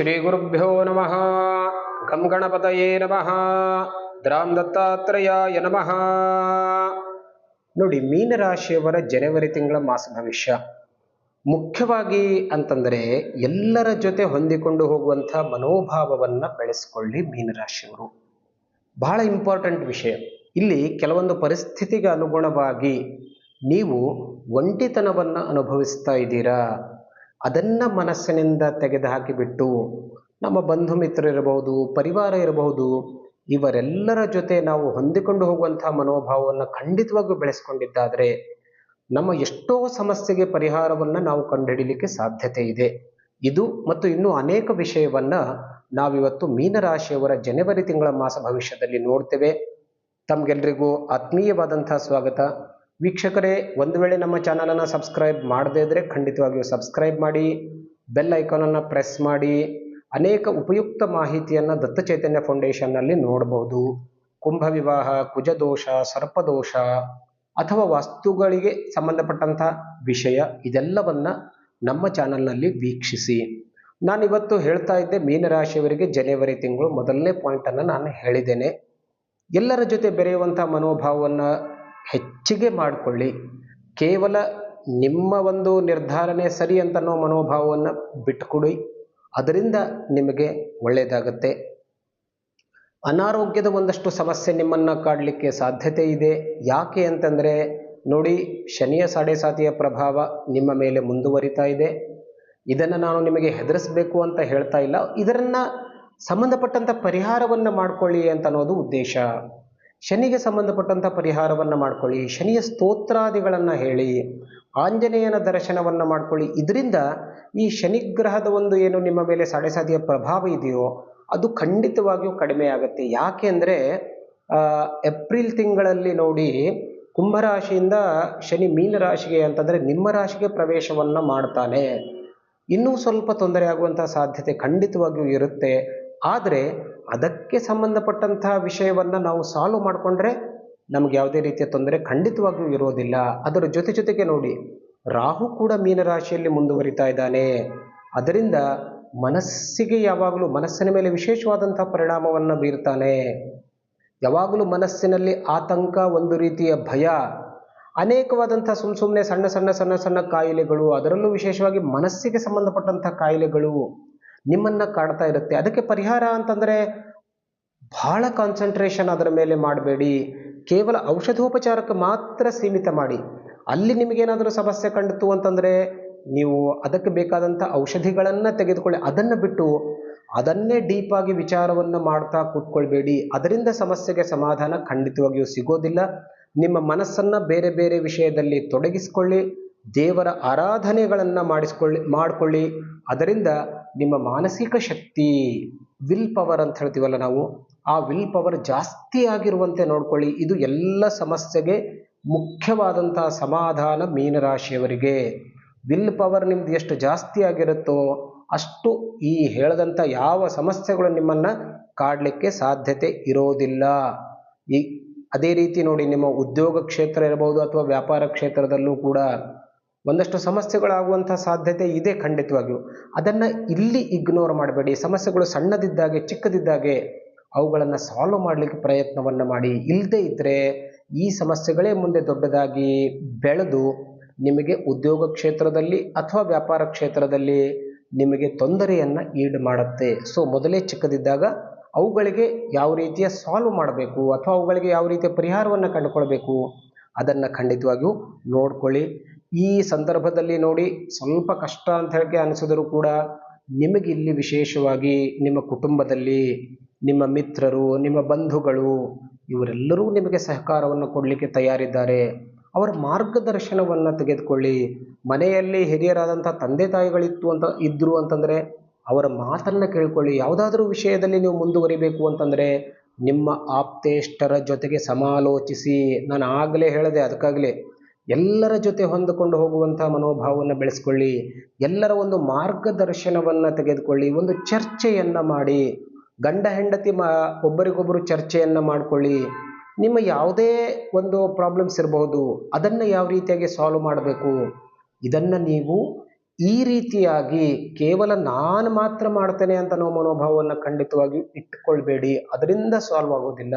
ಶ್ರೀಗುರುಭ್ಯೋ ನಮಃ. ಗಂ ಗಣಪತಯೇ ನಮಃ. ದ್ರಾಂ ದತ್ತಾತ್ರೇಯಾಯ ನಮಃ. ನೋಡಿ ಮೀನರಾಶಿಯವರ ಜನವರಿ ತಿಂಗಳ ಮಾಸ ಭವಿಷ್ಯ. ಮುಖ್ಯವಾಗಿ ಅಂತಂದರೆ ಎಲ್ಲರ ಜೊತೆ ಹೊಂದಿಕೊಂಡು ಹೋಗುವಂಥ ಮನೋಭಾವವನ್ನು ಬೆಳೆಸ್ಕೊಳ್ಳಿ ಮೀನರಾಶಿಯವರು ಬಹಳ ಇಂಪಾರ್ಟೆಂಟ್ ವಿಷಯ. ಇಲ್ಲಿ ಕೆಲವೊಂದು ಪರಿಸ್ಥಿತಿಗೆ ಅನುಗುಣವಾಗಿ ನೀವು ಒಂಟಿತನವನ್ನು ಅನುಭವಿಸ್ತಾ ಇದ್ದೀರಾ? ಅದನ್ನು ಮನಸ್ಸಿನಿಂದ ತೆಗೆದುಹಾಕಿಬಿಟ್ಟು ನಮ್ಮ ಬಂಧು ಮಿತ್ರರಿರಬಹುದು ಪರಿವಾರ ಇರಬಹುದು, ಇವರೆಲ್ಲರ ಜೊತೆ ನಾವು ಹೊಂದಿಕೊಂಡು ಹೋಗುವಂಥ ಮನೋಭಾವವನ್ನು ಖಂಡಿತವಾಗಿಯೂ ಬೆಳೆಸ್ಕೊಂಡಿದ್ದಾದರೆ ನಮ್ಮ ಎಷ್ಟೋ ಸಮಸ್ಯೆಗೆ ಪರಿಹಾರವನ್ನು ನಾವು ಕಂಡುಹಿಡಿಯಲಿಕ್ಕೆ ಸಾಧ್ಯತೆ ಇದೆ. ಇದು ಮತ್ತು ಇನ್ನೂ ಅನೇಕ ವಿಷಯವನ್ನು ನಾವಿವತ್ತು ಮೀನರಾಶಿಯವರ ಜನವರಿ ತಿಂಗಳ ಮಾಸ ಭವಿಷ್ಯದಲ್ಲಿ ನೋಡ್ತೇವೆ. ತಮಗೆಲ್ರಿಗೂ ಆತ್ಮೀಯವಾದಂಥ ಸ್ವಾಗತ. ವೀಕ್ಷಕರೇ, ಒಂದು ವೇಳೆ ನಮ್ಮ ಚಾನಲನ್ನು ಸಬ್ಸ್ಕ್ರೈಬ್ ಮಾಡದೇ ಇದ್ದರೆ ಖಂಡಿತವಾಗಿಯೂ ಸಬ್ಸ್ಕ್ರೈಬ್ ಮಾಡಿ, ಬೆಲ್ ಐಕಾನನ್ನು ಪ್ರೆಸ್ ಮಾಡಿ, ಅನೇಕ ಉಪಯುಕ್ತ ಮಾಹಿತಿಯನ್ನು ದತ್ತ ಚೈತನ್ಯ ಫೌಂಡೇಶನ್ನಲ್ಲಿ ನೋಡಬಹುದು ಕುಂಭ ವಿವಾಹ, ಕುಜದೋಷ, ಸರ್ಪದೋಷ ಅಥವಾ ವಾಸ್ತುಗಳಿಗೆ ಸಂಬಂಧಪಟ್ಟಂಥ ವಿಷಯ ಇದೆಲ್ಲವನ್ನ ನಮ್ಮ ಚಾನಲ್ನಲ್ಲಿ ವೀಕ್ಷಿಸಿ. ನಾನಿವತ್ತು ಹೇಳ್ತಾ ಇದ್ದೆ, ಮೀನರಾಶಿಯವರಿಗೆ ಜನವರಿ ತಿಂಗಳು ಮೊದಲನೇ ಪಾಯಿಂಟನ್ನು ನಾನು ಹೇಳಿದ್ದೇನೆ. ಎಲ್ಲರ ಜೊತೆ ಬೆರೆಯುವಂಥ ಮನೋಭಾವವನ್ನು ಹೆಚ್ಚಿಗೆ ಮಾಡಿಕೊಳ್ಳಿ. ಕೇವಲ ನಿಮ್ಮ ಒಂದು ನಿರ್ಧಾರನೆ ಸರಿ ಅಂತನ್ನೋ ಮನೋಭಾವವನ್ನು ಬಿಟ್ಟುಕೊಡಿ ಅದರಿಂದ ನಿಮಗೆ ಒಳ್ಳೆಯದಾಗತ್ತೆ ಅನಾರೋಗ್ಯದ ಒಂದಷ್ಟು ಸಮಸ್ಯೆ ನಿಮ್ಮನ್ನು ಕಾಡಲಿಕ್ಕೆ ಸಾಧ್ಯತೆ ಇದೆ. ಯಾಕೆ ಅಂತಂದರೆ, ನೋಡಿ, ಶನಿಯ ಸಾಡೆ ಸಾತಿಯ ಪ್ರಭಾವ ನಿಮ್ಮ ಮೇಲೆ ಮುಂದುವರಿತಾ ಇದೆ. ಇದನ್ನು ನಾನು ನಿಮಗೆ ಹೆದರಿಸಬೇಕು ಅಂತ ಹೇಳ್ತಾ ಇಲ್ಲ. ಇದರನ್ನು ಸಂಬಂಧಪಟ್ಟಂಥ ಪರಿಹಾರವನ್ನು ಮಾಡಿಕೊಳ್ಳಿ ಅಂತ ಅನ್ನೋದು ಉದ್ದೇಶ. ಶನಿಗೆ ಸಂಬಂಧಪಟ್ಟಂಥ ಪರಿಹಾರವನ್ನು ಮಾಡ್ಕೊಳ್ಳಿ, ಶನಿಯ ಸ್ತೋತ್ರಾದಿಗಳನ್ನು ಹೇಳಿ, ಆಂಜನೇಯನ ದರ್ಶನವನ್ನು ಮಾಡ್ಕೊಳ್ಳಿ. ಇದರಿಂದ ಈ ಶನಿಗ್ರಹದ ಒಂದು ಏನು ನಿಮ್ಮ ಮೇಲೆ ಸಾಡೆಸಾದಿಯ ಪ್ರಭಾವ ಇದೆಯೋ, ಅದು ಖಂಡಿತವಾಗಿಯೂ ಕಡಿಮೆ ಆಗುತ್ತೆ. ಯಾಕೆ ಅಂದರೆ ಏಪ್ರಿಲ್ ತಿಂಗಳಲ್ಲಿ ನೋಡಿ ಕುಂಭರಾಶಿಯಿಂದ ಶನಿ ಮೀನರಾಶಿಗೆ ಅಂತಂದರೆ ನಿಮ್ಮ ರಾಶಿಗೆ ಪ್ರವೇಶವನ್ನು ಮಾಡ್ತಾನೆ. ಇನ್ನೂ ಸ್ವಲ್ಪ ತೊಂದರೆ ಆಗುವಂಥ ಸಾಧ್ಯತೆ ಖಂಡಿತವಾಗಿಯೂ ಇರುತ್ತೆ. ಆದರೆ ಅದಕ್ಕೆ ಸಂಬಂಧಪಟ್ಟಂತಹ ವಿಷಯವನ್ನು ನಾವು ಸಾಲ್ವ್ ಮಾಡಿಕೊಂಡ್ರೆ ನಮ್ಗೆ ಯಾವುದೇ ರೀತಿಯ ತೊಂದರೆ ಖಂಡಿತವಾಗಿಯೂ ಇರೋದಿಲ್ಲ. ಅದರ ಜೊತೆ ಜೊತೆಗೆ ನೋಡಿ, ರಾಹು ಕೂಡ ಮೀನರಾಶಿಯಲ್ಲಿ ಮುಂದುವರಿತಾ ಇದ್ದಾನೆ. ಅದರಿಂದ ಮನಸ್ಸಿಗೆ ಯಾವಾಗಲೂ ಮನಸ್ಸಿನ ಮೇಲೆ ವಿಶೇಷವಾದಂಥ ಪರಿಣಾಮವನ್ನು ಬೀರ್ತಾನೆ. ಯಾವಾಗಲೂ ಮನಸ್ಸಿನಲ್ಲಿ ಆತಂಕ, ಒಂದು ರೀತಿಯ ಭಯ, ಅನೇಕವಾದಂಥ ಸುಮ್ಮ ಸುಮ್ಮನೆ ಸಣ್ಣ ಸಣ್ಣ ಸಣ್ಣ ಸಣ್ಣ ಕಾಯಿಲೆಗಳು, ಅದರಲ್ಲೂ ವಿಶೇಷವಾಗಿ ಮನಸ್ಸಿಗೆ ಸಂಬಂಧಪಟ್ಟಂಥ ಕಾಯಿಲೆಗಳು ನಿಮ್ಮನ್ನು ಕಾಡ್ತಾ ಇರುತ್ತೆ. ಅದಕ್ಕೆ ಪರಿಹಾರ ಅಂತಂದರೆ ಬಹಳ ಕಾನ್ಸಂಟ್ರೇಷನ್ ಅದರ ಮೇಲೆ ಮಾಡಬೇಡಿ. ಕೇವಲ ಔಷಧೋಪಚಾರಕ್ಕೆ ಮಾತ್ರ ಸೀಮಿತ ಮಾಡಿ. ಅಲ್ಲಿ ನಿಮಗೇನಾದರೂ ಸಮಸ್ಯೆ ಕಂಡಿತು ಅಂತಂದರೆ ನೀವು ಅದಕ್ಕೆ ಬೇಕಾದಂಥ ಔಷಧಿಗಳನ್ನು ತೆಗೆದುಕೊಳ್ಳಿ. ಅದನ್ನು ಬಿಟ್ಟು ಅದನ್ನೇ ಡೀಪಾಗಿ ವಿಚಾರವನ್ನು ಮಾಡ್ತಾ ಕೂತ್ಕೊಳ್ಬೇಡಿ. ಅದರಿಂದ ಸಮಸ್ಯೆಗೆ ಸಮಾಧಾನ ಖಂಡಿತವಾಗಿಯೂ ಸಿಗೋದಿಲ್ಲ. ನಿಮ್ಮ ಮನಸ್ಸನ್ನು ಬೇರೆ ಬೇರೆ ವಿಷಯದಲ್ಲಿ ತೊಡಗಿಸಿಕೊಳ್ಳಿ. ದೇವರ ಆರಾಧನೆಗಳನ್ನು ಮಾಡಿಸ್ಕೊಳ್ಳಿ, ಮಾಡಿಕೊಳ್ಳಿ. ಅದರಿಂದ ನಿಮ್ಮ ಮಾನಸಿಕ ಶಕ್ತಿ ವಿಲ್ ಪವರ್ ಅಂತ ಹೇಳ್ತೀವಲ್ಲ ನಾವು, ಆ ವಿಲ್ ಪವರ್ ಜಾಸ್ತಿ ಆಗಿರುವಂತೆ ನೋಡ್ಕೊಳ್ಳಿ. ಇದು ಎಲ್ಲ ಸಮಸ್ಯೆಗೆ ಮುಖ್ಯವಾದಂಥ ಸಮಾಧಾನ ಮೀನರಾಶಿಯವರಿಗೆ. ವಿಲ್ ಪವರ್ ನಿಮ್ದು ಎಷ್ಟು ಜಾಸ್ತಿ ಆಗಿರುತ್ತೋ ಅಷ್ಟು ಈ ಹೇಳದಂಥ ಯಾವ ಸಮಸ್ಯೆಗಳು ನಿಮ್ಮನ್ನು ಕಾಡಲಿಕ್ಕೆ ಸಾಧ್ಯತೆ ಇರೋದಿಲ್ಲ. ಈ ಅದೇ ರೀತಿ ನೋಡಿ, ನಿಮ್ಮ ಉದ್ಯೋಗ ಕ್ಷೇತ್ರ ಇರಬಹುದು ಅಥವಾ ವ್ಯಾಪಾರ ಕ್ಷೇತ್ರದಲ್ಲೂ ಕೂಡ ಒಂದಷ್ಟು ಸಮಸ್ಯೆಗಳಾಗುವಂಥ ಸಾಧ್ಯತೆ ಇದೆ ಖಂಡಿತವಾಗಿಯೂ. ಅದನ್ನು ಇಲ್ಲಿ ಇಗ್ನೋರ್ ಮಾಡಬೇಡಿ. ಸಮಸ್ಯೆಗಳು ಸಣ್ಣದಿದ್ದಾಗೆ, ಚಿಕ್ಕದಿದ್ದಾಗೆ ಅವುಗಳನ್ನು ಸಾಲ್ವ್ ಮಾಡಲಿಕ್ಕೆ ಪ್ರಯತ್ನವನ್ನು ಮಾಡಿ. ಇಲ್ಲದೇ ಇದ್ದರೆ ಈ ಸಮಸ್ಯೆಗಳೇ ಮುಂದೆ ದೊಡ್ಡದಾಗಿ ಬೆಳೆದು ನಿಮಗೆ ಉದ್ಯೋಗ ಕ್ಷೇತ್ರದಲ್ಲಿ ಅಥವಾ ವ್ಯಾಪಾರ ಕ್ಷೇತ್ರದಲ್ಲಿ ನಿಮಗೆ ತೊಂದರೆಯನ್ನು ಈಡು ಮಾಡುತ್ತೆ. ಸೊ ಮೊದಲೇ ಚಿಕ್ಕದಿದ್ದಾಗ ಅವುಗಳಿಗೆ ಯಾವ ರೀತಿಯ ಸಾಲ್ವ್ ಮಾಡಬೇಕು ಅಥವಾ ಅವುಗಳಿಗೆ ಯಾವ ರೀತಿಯ ಪರಿಹಾರವನ್ನು ಕಂಡುಕೊಳ್ಬೇಕು ಅದನ್ನು ಖಂಡಿತವಾಗಿಯೂ ನೋಡ್ಕೊಳ್ಳಿ. ಈ ಸಂದರ್ಭದಲ್ಲಿ ನೋಡಿ ಸ್ವಲ್ಪ ಕಷ್ಟ ಅಂತ ಹೇಳಿ ಅನಿಸಿದರೂ ಕೂಡ ನಿಮಗೆ ಇಲ್ಲಿ ವಿಶೇಷವಾಗಿ ನಿಮ್ಮ ಕುಟುಂಬದಲ್ಲಿ ನಿಮ್ಮ ಮಿತ್ರರು, ನಿಮ್ಮ ಬಂಧುಗಳು ಇವರೆಲ್ಲರೂ ನಿಮಗೆ ಸಹಕಾರವನ್ನು ಕೊಡಲಿಕ್ಕೆ ತಯಾರಿದ್ದಾರೆ. ಅವರ ಮಾರ್ಗದರ್ಶನವನ್ನು ತೆಗೆದುಕೊಳ್ಳಿ. ಮನೆಯಲ್ಲಿ ಹಿರಿಯರಾದಂಥ ತಂದೆ ತಾಯಿಗಳಿತ್ತು ಅಂತ ಇದ್ದರು ಅಂತಂದರೆ ಅವರ ಮಾತನ್ನು ಕೇಳ್ಕೊಳ್ಳಿ. ಯಾವುದಾದ್ರೂ ವಿಷಯದಲ್ಲಿ ನೀವು ಮುಂದುವರಿಬೇಕು ಅಂತಂದರೆ ನಿಮ್ಮ ಆಪ್ತೇಷ್ಟರ ಜೊತೆಗೆ ಸಮಾಲೋಚಿಸಿ. ನಾನು ಆಗಲೇ ಹೇಳಿದೆ ಅದಕ್ಕಾಗಲೇ ಎಲ್ಲರ ಜೊತೆ ಹೊಂದಿಕೊಂಡು ಹೋಗುವಂಥ ಮನೋಭಾವವನ್ನು ಬೆಳೆಸ್ಕೊಳ್ಳಿ. ಎಲ್ಲರ ಒಂದು ಮಾರ್ಗದರ್ಶನವನ್ನು ತೆಗೆದುಕೊಳ್ಳಿ. ಒಂದು ಚರ್ಚೆಯನ್ನು ಮಾಡಿ. ಗಂಡ, ಹೆಂಡತಿ ಮಾ ಒಬ್ಬರಿಗೊಬ್ಬರು ಚರ್ಚೆಯನ್ನು ಮಾಡಿಕೊಳ್ಳಿ. ನಿಮ್ಮ ಯಾವುದೇ ಒಂದು ಪ್ರಾಬ್ಲಮ್ಸ್ ಇರಬಹುದು. ಅದನ್ನು ಯಾವ ರೀತಿಯಾಗಿ ಸಾಲ್ವ್ ಮಾಡಬೇಕು? ಇದನ್ನು ನೀವು ಈ ರೀತಿಯಾಗಿ ಕೇವಲ ನಾನು ಮಾತ್ರ ಮಾಡ್ತೇನೆ ಅಂತ ಅನ್ನೋ ಮನೋಭಾವವನ್ನು ಖಂಡಿತವಾಗಿಯೂ ಇಟ್ಟುಕೊಳ್ಬೇಡಿ ಅದರಿಂದ ಸಾಲ್ವ್ ಆಗೋದಿಲ್ಲ.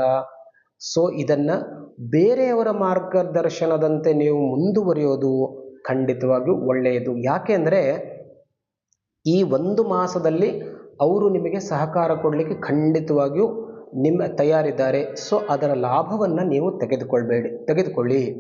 ಸೊ ಇದನ್ನು ಬೇರೆಯವರ ಮಾರ್ಗದರ್ಶನದಂತೆ ನೀವು ಮುಂದುವರಿಯೋದು ಖಂಡಿತವಾಗಿಯೂ ಒಳ್ಳೆಯದು. ಯಾಕೆ ಅಂದರೆ ಈ ಒಂದು ಮಾಸದಲ್ಲಿ ಅವರು ನಿಮಗೆ ಸಹಕಾರ ಕೊಡಲಿಕ್ಕೆ ಖಂಡಿತವಾಗಿಯೂ ನಿಮ್ಮ ತಯಾರಿದ್ದಾರೆ. ಸೊ, ಅದರ ಲಾಭವನ್ನು ನೀವು ತೆಗೆದುಕೊಳ್ಬೇಡಿ, ತೆಗೆದುಕೊಳ್ಳಿ.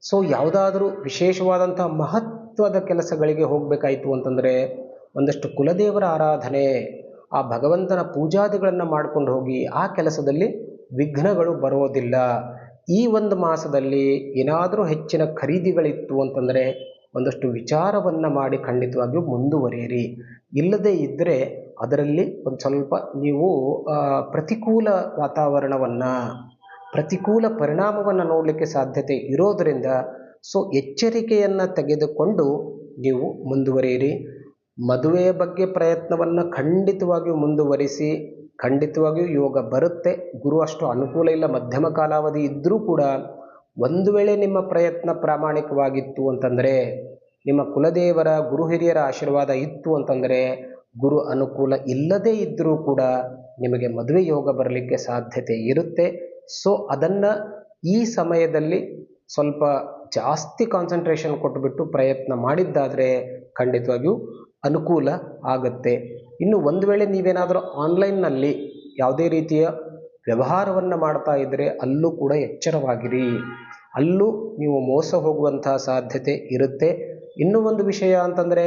ಸೊ, ಯಾವುದಾದ್ರೂ ವಿಶೇಷವಾದಂಥ ಮಹತ್ವದ ಕೆಲಸಗಳಿಗೆ ಹೋಗಬೇಕಾಯಿತು ಅಂತಂದರೆ ಒಂದಷ್ಟು ಕುಲದೇವರ ಆರಾಧನೆ, ಆ ಭಗವಂತನ ಪೂಜಾದಿಗಳನ್ನು ಮಾಡ್ಕೊಂಡು ಹೋಗಿ ಆ ಕೆಲಸದಲ್ಲಿ ವಿಘ್ನಗಳು ಬರೋದಿಲ್ಲ. ಈ ಒಂದು ಮಾಸದಲ್ಲಿ ಏನಾದರೂ ಹೆಚ್ಚಿನ ಖರೀದಿಗಳಿತ್ತು ಅಂತಂದರೆ ಒಂದಷ್ಟು ವಿಚಾರವನ್ನು ಮಾಡಿ ಖಂಡಿತವಾಗಿಯೂ ಮುಂದುವರಿಯಿರಿ. ಇಲ್ಲದೇ ಇದ್ದರೆ ಅದರಲ್ಲಿ ಒಂದು ಸ್ವಲ್ಪ ನೀವು ಪ್ರತಿಕೂಲ ವಾತಾವರಣವನ್ನು, ಪ್ರತಿಕೂಲ ಪರಿಣಾಮವನ್ನು ನೋಡಲಿಕ್ಕೆ ಸಾಧ್ಯತೆ ಇರೋದರಿಂದ ಸೊ ಎಚ್ಚರಿಕೆಯನ್ನು ತೆಗೆದುಕೊಂಡು ನೀವು ಮುಂದುವರಿಯಿರಿ. ಮದುವೆಯ ಬಗ್ಗೆ ಪ್ರಯತ್ನವನ್ನು ಖಂಡಿತವಾಗಿಯೂ ಮುಂದುವರಿಸಿ ಖಂಡಿತವಾಗಿಯೂ ಯೋಗ ಬರುತ್ತೆ. ಗುರು ಅಷ್ಟು ಅನುಕೂಲ ಇಲ್ಲ. ಮಧ್ಯಮ ಕಾಲಾವಧಿ ಇದ್ದರೂ ಕೂಡ ಒಂದು ವೇಳೆ ನಿಮ್ಮ ಪ್ರಯತ್ನ ಪ್ರಾಮಾಣಿಕವಾಗಿತ್ತು ಅಂತಂದರೆ, ನಿಮ್ಮ ಕುಲದೇವರ, ಗುರು ಹಿರಿಯರ ಆಶೀರ್ವಾದ ಇತ್ತು ಅಂತಂದರೆ, ಗುರು ಅನುಕೂಲ ಇಲ್ಲದೇ ಇದ್ದರೂ ಕೂಡ ನಿಮಗೆ ಮದುವೆ ಯೋಗ ಬರಲಿಕ್ಕೆ ಸಾಧ್ಯತೆ ಇರುತ್ತೆ. ಸೊ ಅದನ್ನು ಈ ಸಮಯದಲ್ಲಿ ಸ್ವಲ್ಪ ಜಾಸ್ತಿ ಕಾನ್ಸಂಟ್ರೇಷನ್ ಕೊಟ್ಟುಬಿಟ್ಟು ಪ್ರಯತ್ನ ಮಾಡಿದ್ದಾದರೆ ಖಂಡಿತವಾಗಿಯೂ ಅನುಕೂಲ ಆಗುತ್ತೆ. ಇನ್ನು ಒಂದು ವೇಳೆ ನೀವೇನಾದರೂ ಆನ್ಲೈನ್ನಲ್ಲಿ ಯಾವುದೇ ರೀತಿಯ ವ್ಯವಹಾರವನ್ನು ಮಾಡ್ತಾ ಇದ್ದರೆ ಅಲ್ಲೂ ಕೂಡ ಎಚ್ಚರವಾಗಿರಿ. ಅಲ್ಲೂ ನೀವು ಮೋಸ ಹೋಗುವಂತಹ ಸಾಧ್ಯತೆ ಇರುತ್ತೆ. ಇನ್ನೂ ಒಂದು ವಿಷಯ ಅಂತಂದರೆ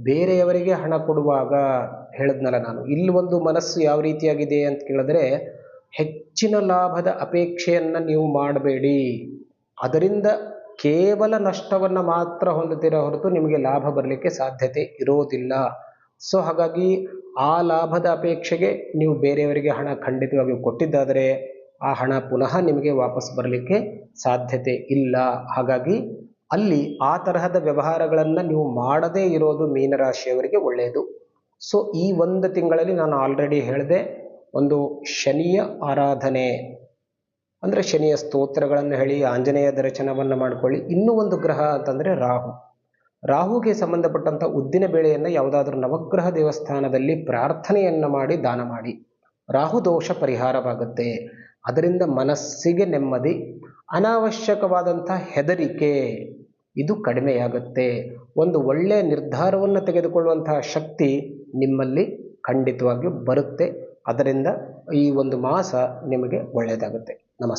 ಬೇರೆಯವರಿಗೆ ಹಣ ಕೊಡುವಾಗ ಹೇಳಿದ್ನಲ್ಲ ನಾನು, ಇಲ್ಲಿ ಒಂದು ಮನಸ್ಸು ಯಾವ ರೀತಿಯಾಗಿದೆ ಅಂತ ಕೇಳಿದ್ರೆ ಹೆಚ್ಚಿನ ಲಾಭದ ಅಪೇಕ್ಷೆಯನ್ನು ನೀವು ಮಾಡಬೇಡಿ. ಅದರಿಂದ ಕೇವಲ ನಷ್ಟವನ್ನು ಮಾತ್ರ ಹೊಂದುತ್ತೀರ ಹೊರತು ನಿಮಗೆ ಲಾಭ ಬರಲಿಕ್ಕೆ ಸಾಧ್ಯತೆ ಇರೋದಿಲ್ಲ. ಸೊ ಹಾಗಾಗಿ ಆ ಲಾಭದ ಅಪೇಕ್ಷೆಗೆ ನೀವು ಬೇರೆಯವರಿಗೆ ಹಣ ಖಂಡಿತವಾಗಿಯೂ ಕೊಟ್ಟಿದ್ದಾದರೆ ಆ ಹಣ ಪುನಃ ನಿಮಗೆ ವಾಪಸ್ ಬರಲಿಕ್ಕೆ ಸಾಧ್ಯತೆ ಇಲ್ಲ. ಹಾಗಾಗಿ ಅಲ್ಲಿ ಆ ತರಹದ ವ್ಯವಹಾರಗಳನ್ನು ನೀವು ಮಾಡದೇ ಇರೋದು ಮೀನರಾಶಿಯವರಿಗೆ ಒಳ್ಳೆಯದು. ಸೊ ಈ ಒಂದು ತಿಂಗಳಲ್ಲಿ ನಾನು ಆಲ್ರೆಡಿ ಹೇಳಿದೆ, ಒಂದು ಶನಿಯ ಆರಾಧನೆ, ಅಂದರೆ ಶನಿಯ ಸ್ತೋತ್ರಗಳನ್ನು ಹೇಳಿ ಆಂಜನೇಯ ದರ್ಶನವನ್ನು ಮಾಡಿಕೊಳ್ಳಿ. ಇನ್ನೂ ಒಂದು ಗ್ರಹ ಅಂತಂದರೆ ರಾಹು. ರಾಹುಗೆ ಸಂಬಂಧಪಟ್ಟಂಥ ಉದ್ದಿನ ಬೇಳೆಯನ್ನು ಯಾವುದಾದ್ರೂ ನವಗ್ರಹ ದೇವಸ್ಥಾನದಲ್ಲಿ ಪ್ರಾರ್ಥನೆಯನ್ನು ಮಾಡಿ ದಾನ ಮಾಡಿ. ರಾಹು ದೋಷ ಪರಿಹಾರವಾಗುತ್ತೆ. ಅದರಿಂದ ಮನಸ್ಸಿಗೆ ನೆಮ್ಮದಿ, ಅನಾವಶ್ಯಕವಾದಂಥ ಹೆದರಿಕೆ ಇದು ಕಡಿಮೆಯಾಗುತ್ತೆ. ಒಂದು ಒಳ್ಳೆಯ ನಿರ್ಧಾರವನ್ನು ತೆಗೆದುಕೊಳ್ಳುವಂತಹ ಶಕ್ತಿ ನಿಮ್ಮಲ್ಲಿ ಖಂಡಿತವಾಗಿಯೂ ಬರುತ್ತೆ. ಅದರಿಂದ ಈ ಒಂದು ಮಾಸ ನಿಮಗೆ ಒಳ್ಳೆಯದಾಗುತ್ತೆ.